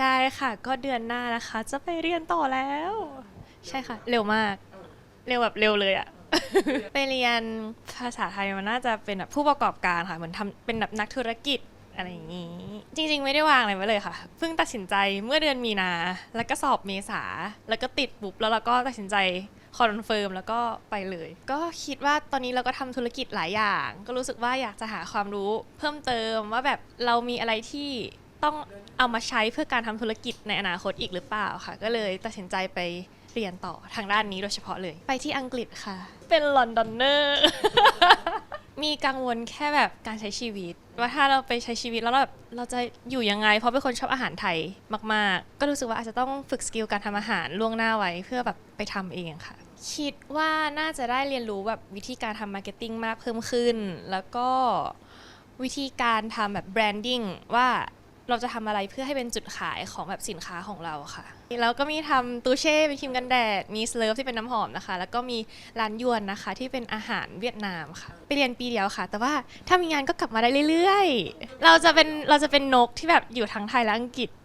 ใช่ค่ะ ก็เดือนหน้านะคะ จะไปเรียนต่อแล้ว ใช่ค่ะ เร็วมาก เร็วแบบเร็วเลยอะ ไปเรียนภาษาไทยมันน่าจะเป็นแบบผู้ประกอบการค่ะ เหมือนทำเป็นแบบนักธุรกิจอะไรอย่างนี้ จริง ๆ ไม่ได้วางอะไรไว้เลยค่ะ เพิ่งตัดสินใจเมื่อเดือนมีนา แล้วก็สอบเมษา แล้วก็ติดปุ๊บ แล้วเราก็ตัดสินใจคอนเฟิร์มแล้วก็ไปเลย ก็คิดว่าตอนนี้เราก็ทำธุรกิจหลายอย่าง ก็รู้สึกว่าอยากจะหาความรู้เพิ่มเติมว่าแบบเรามีอะไรที่ ต้องเอามาใช้เพื่อการทำธุรกิจในอนาคตอีกหรือเปล่าค่ะ ก็เลยตัดสินใจไปเรียนต่อทางด้านนี้โดยเฉพาะเลย ไปที่อังกฤษค่ะ เป็นลอนดอนเนอร์ มีกังวลแค่แบบการใช้ชีวิต ว่าถ้าเราไปใช้ชีวิตแล้วเราแบบเราจะอยู่ยังไง เพราะเป็นคนชอบอาหารไทยมาก ๆ ก็รู้สึกว่าอาจจะต้องฝึกสกิลการทำอาหารล่วงหน้าไว้เพื่อแบบไปทำเองค่ะ คิดว่าน่าจะได้เรียนรู้แบบวิธีการทำมาร์เก็ตติ้งมากเพิ่มขึ้น แล้วก็วิธีการทำแบบแบรนดิ้งว่า เราจะทำอะไรเพื่อให้เป็นจุดขายของแบบสินค้าของเราค่ะแล้วก็มีทำตูเช่เป็นครีมกันแดด มีสเลิฟที่เป็นน้ำหอมนะคะ แล้วก็มีร้านยวนนะคะ ที่เป็นอาหารเวียดนามค่ะไปเรียนปีเดียวค่ะ แต่ว่าถ้ามีงานก็กลับมาได้เรื่อยๆ เราจะเป็นเราจะเป็นนกที่แบบอยู่ทั้งไทยและอังกฤษ